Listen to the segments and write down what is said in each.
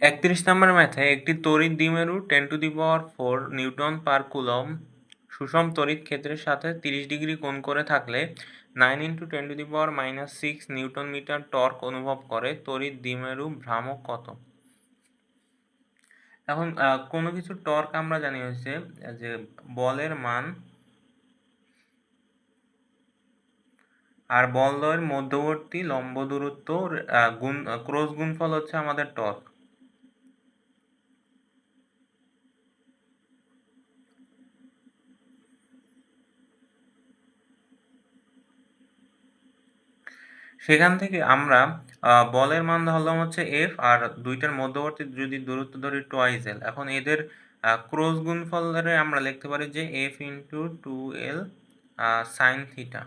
একত্রিশ নম্বর ম্যাথে একটি তড়িৎ দ্বিমেরু ten to the power four newton per coulomb সুষম তড়িৎ ক্ষেত্রের সাথে তিরিশ ডিগ্রি কোণ করে থাকলে nine into ten to the power minus six newton metre torque অনুভব করে তড়িৎ দ্বিমেরু ভ্রামক কত? এখন কোনো কিছু টর্ক আমরা জানি হচ্ছে, যে বলের মান আর বলদ্বয়ের মধ্যবর্তী লম্ব দূরত্ব গুণ ক্রস গুণফল হচ্ছে আমাদের টর্ক। সেখান থেকে আমরা বলের মান ধরলাম হচ্ছে এফ আর দুইটার মধ্যবর্তী যদি দূরত্ব ধরি টোয়াইস এল এখন এদের ক্রস গুণফল ধরে আমরা লিখতে পারি যে F into two L sine theta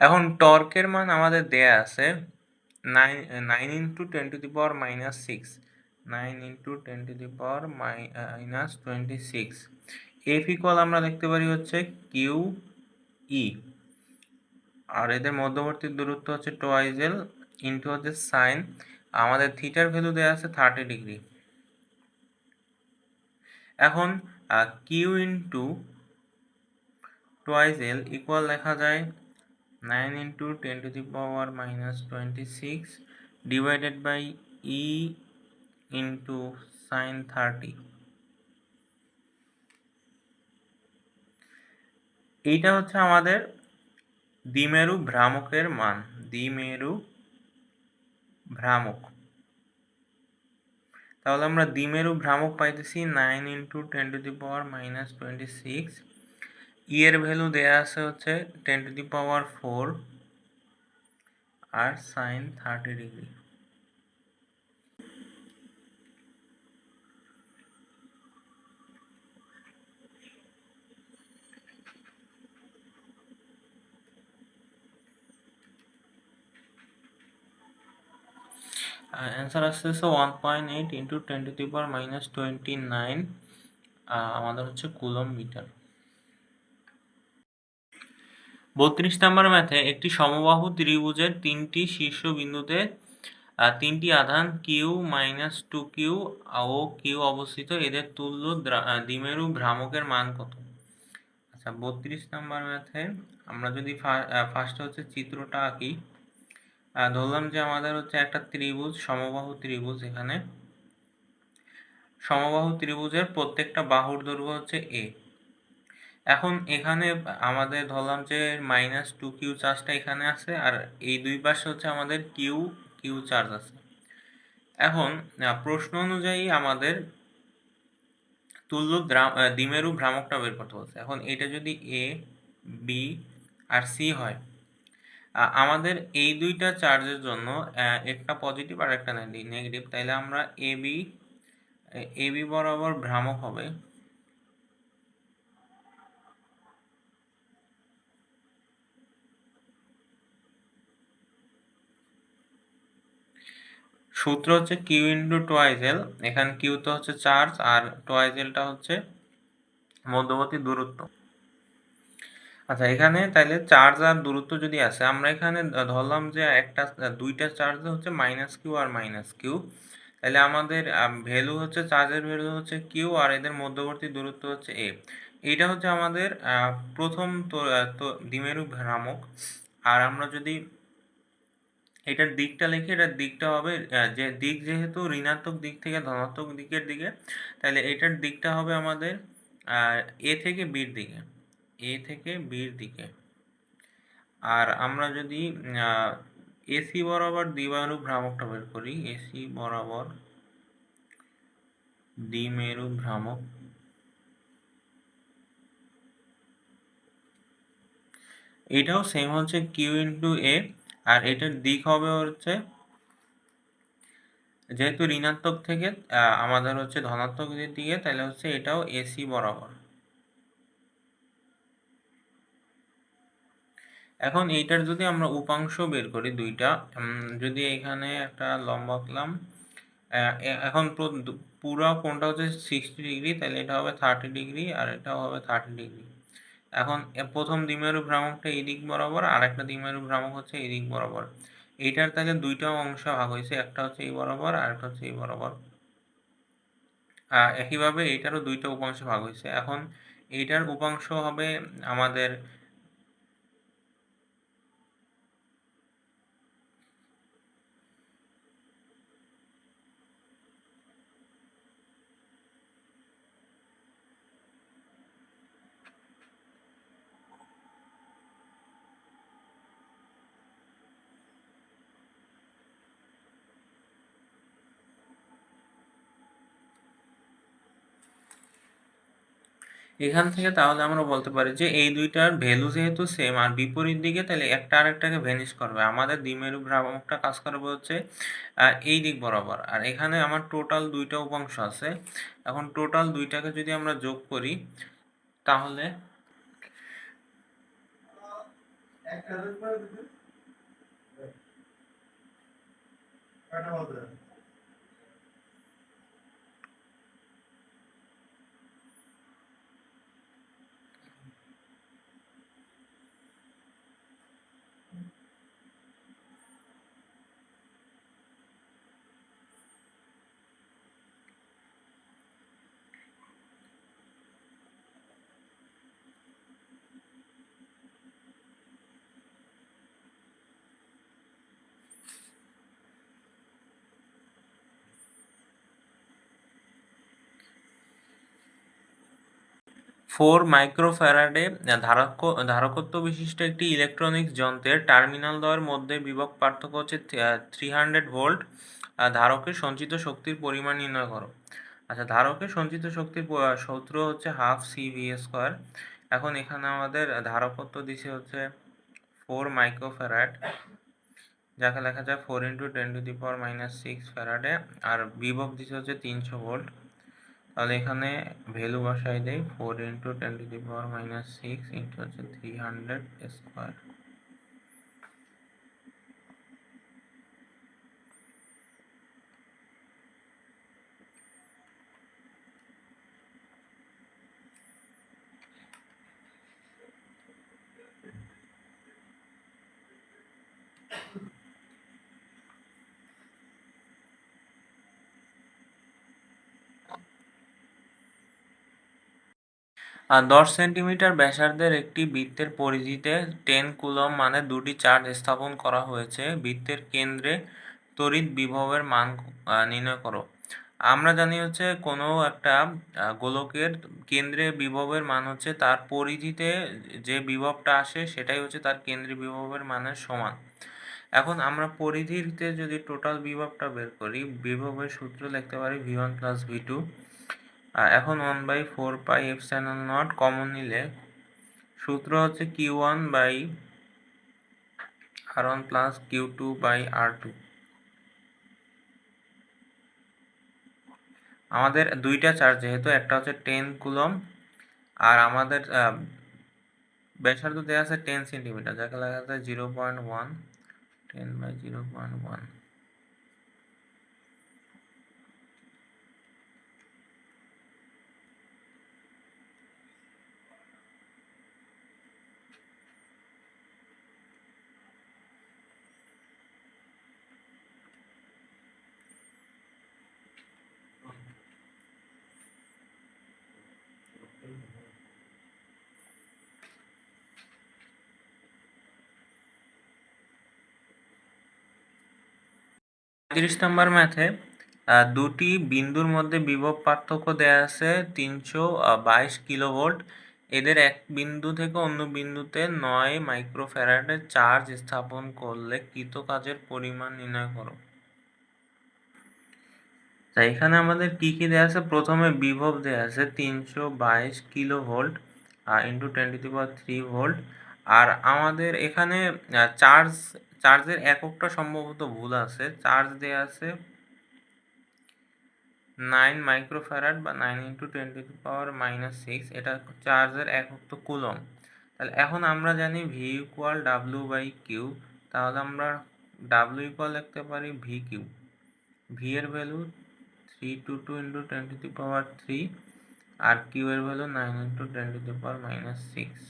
এখন টর্কের মান আমাদের দেয়া আছে nine nine into ten to the power minus six nine into ten to the power minus twenty six. F equal আমরা লিখতে পারি হচ্ছে কিউ ই। আর এদের মধ্যবর্তী দূরত্ব হচ্ছে টোয়াইজেল ইন্টু হচ্ছে সাইন। আমাদের থিটার ভ্যালু দেওয়া আছে থার্টি ডিগ্রি। এখন Q into twice L equal লেখা যায় nine into ten to the power minus twenty six divided by E into sine thirty এইটা হচ্ছে আমাদের দ্বিমেরু ভ্রামকের মান, দ্বিমেরু ভ্রামক। তাহলে আমরা দ্বিমেরু ভ্রামক পাইতেছি nine into ten to the power minus twenty six E এর ভ্যালু দেয়া আছে হচ্ছে ten to the power four R sine thirty degree answer আসতেছে one point eight into ten to power minus twenty nine আমাদের হচ্ছে coulomb metre. বত্রিশ নম্বর ম্যাথে একটি সমবাহু ত্রিভুজের তিনটি শীর্ষ বিন্দুতে আহ, তিনটি আধান কিউ মাইনাস টু কিউ ও কিউ অবস্থিত এদের তুল্য দ্বিমেরু ভ্রামকের মান কত? আচ্ছা বত্রিশ নম্বর ম্যাথে আমরা যদি ফার্স্টে হচ্ছে চিত্রটা আঁকি। ধরলাম যে আমাদের হচ্ছে একটা ত্রিভুজ, সমবাহু ত্রিভুজ এখানে। সমবাহু ত্রিভুজের প্রত্যেকটা বাহুর দৈর্ঘ্য হচ্ছে এ এখন এখানে আমাদের ধরলাম যে মাইনাস টু কিউ চার্জটা এখানে আছে, আর এই দুই পাশে হচ্ছে আমাদের কিউ কিউ চার্জ আছে। এখন প্রশ্ন অনুযায়ী আমাদের তুল্য দ্বিমেরু ভ্রামকটা বের করতে বলছে। এখন এটা যদি এ বি আর সি হয় আমাদের এই দুইটা চার্জের জন্য একটা পজিটিভ আর একটা নেগেটিভ তাইলে আমরা এ বি বরাবর ভ্রামক হবে। সূত্র হচ্ছে কিউ ইন্টু টোয়াইজেল এখানে কিউ তো হচ্ছে চার্জ আর টোয়াইজেলটা হচ্ছে মধ্যবর্তী দূরত্ব। আচ্ছা এখানে তাইলে চার্জ আর দূরত্ব যদি আছে আমরা এখানে ধরলাম যে একটা, দুইটা চার্জ হচ্ছে মাইনাস কিউ আর মাইনাস কিউ তাহলে আমাদের ভ্যালু হচ্ছে, চার্জের ভ্যালু হচ্ছে কিউ আর এদের মধ্যবর্তী দূরত্ব হচ্ছে এ এইটা হচ্ছে আমাদের প্রথম তো দ্বিমেরু ভ্রামক। আর আমরা যদি এটার দিকটা লিখি, এটার দিকটা হবে যে দিক যেহেতু ঋণাত্মক দিক থেকে ধনাত্মক দিকের দিকে তাহলে এটার দিকটা হবে আমাদের এ থেকে বির দিকে। এ থেকে বির দিকে। আর আমরা যদি এসি বরাবর দ্বিমেরু ভ্রামকটা বের করি, এসি বরাবর দ্বিমেরু ভ্রামক। এটাও সেম হচ্ছে কিউ ইন্টু এ আর এটার দিক হবে হচ্ছে যেহেতু ঋণাত্মক থেকে আমাদের হচ্ছে ধনাত্মক দিকে তাহলে হচ্ছে এটাও এসি বরাবর। এখন এইটার যদি আমরা উপাংশ বের করি দুইটা যদি এখানে একটা লম্বা আঁকলাম এখন পুরো কোণটা হচ্ছে সিক্সটি ডিগ্রি তাহলে এটা হবে থার্টি ডিগ্রি আর এটাও হবে থার্টি ডিগ্রি এখন প্রথম দ্বিমেরু ভ্রামকটা এই দিক বরাবর আর একটা দ্বিমেরু ভ্রামক হচ্ছে এই দিক বরাবর। এইটার তাহলে দুইটা অংশ ভাগ হয়েছে, একটা হচ্ছে এই বরাবর আর একটা হচ্ছে এই বরাবর। একইভাবে এইটারও দুইটা উপাংশ ভাগ হয়েছে। এখন এইটার উপাংশ হবে আমাদের এখান থেকে তাহলে আমরা বলতে পারি যে এই দুইটার ভ্যালু যেহেতু সেম আর বিপরীত দিকে তাহলে একটা আরেকটাকে ভ্যানিশ করবে। আমাদের দ্বিমেরু ভ্রামকটা কাজ করবে হচ্ছে এই দিক বরাবর। আর এখানে আমার টোটাল দুইটা উপাংশ আছে। এখন টোটাল দুইটাকে যদি আমরা যোগ করি, তাহলে একটা ফোর মাইক্রোফ্যারাডে ধারক, ধারকত্ব বিশিষ্ট একটি ইলেকট্রনিক্স যন্ত্রের টার্মিনাল দ্বয়ের মধ্যে বিভব পার্থক্য হচ্ছে থ্রি হান্ড্রেড ভোল্ট ধারকের সঞ্চিত শক্তির পরিমাণ নির্ণয় করো। আচ্ছা ধারকের সঞ্চিত শক্তির সূত্র হচ্ছে হাফ সি ভি স্কোয়ার এখন এখানে আমাদের ধারকত্ব দিছে হচ্ছে ফোর মাইক্রোফ্যারাড, যাকে লেখা যায় four into ten to the power minus six Faraday, আর বিভব দিছে হচ্ছে তিনশো ভোল্ট তাহলে এখানে ভ্যালু বসাই দেয় four into ten to the power minus six into হচ্ছে থ্রি হান্ড্রেড স্কোয়ার দশ সেন্টিমিটার ব্যাসার্ধের একটি বৃত্তের পরিধিতে টেন কুলম মানে দুটি চার্জ স্থাপন করা হয়েছে। বৃত্তের কেন্দ্রে তড়িৎ বিভবের মান নির্ণয় করো। আমরা জানি হচ্ছে কোনো একটা গোলকের কেন্দ্রে বিভবের মান হচ্ছে তার পরিধিতে যে বিভবটা আসে সেটাই হচ্ছে তার কেন্দ্রে বিভবের মানের সমান। এখন আমরা পরিধিতে যদি টোটাল বিভবটা বের করি, বিভবের সূত্র লিখতে পারি V one plus V two এখন one by four pi epsilon nought common নিলে সূত্র হচ্ছে Q one by R one plus Q two by R two আমাদের দুইটা চার্জ যেহেতু, একটা হচ্ছে টেন কুলম আর আমাদের ব্যাসার্ধ দেওয়া আছে টেন সেন্টিমিটার যাকে লেখা আছে zero point one ten by zero point one তিরিশ নম্বর ম্যাথে দুটি বিন্দুর মধ্যে বিভব পার্থক্য দেয়া আছে তিনশো বাইশ কিলোভোল্ট। এদের এক বিন্দু থেকে অন্য বিন্দুতে নয় মাইক্রোফ্যারাডের চার্জ স্থাপন করলে কৃত কাজের পরিমাণ নির্ণয় করো। তা এখানে আমাদের কি কি দেওয়া আছে? প্রথমে বিভব দেওয়া আছে তিনশো বাইশ kilo volt into twenty to power three volt আর আমাদের এখানে চার্জ চার্জের এককটা সম্ভবত ভুল আছে। চার্জ দেওয়া আছে নাইন মাইক্রোফ্যারাড বা nine into twenty to power minus six এটা চার্জের একক তো কুলম তাহলে এখন আমরা জানি V equal W by Q তাহলে আমরা ডাব্লিউ ইকুয়াল লিখতে পারি ভি কিউ ভি এর value three two two into ten to power three R Q এর value nine into ten to power minus six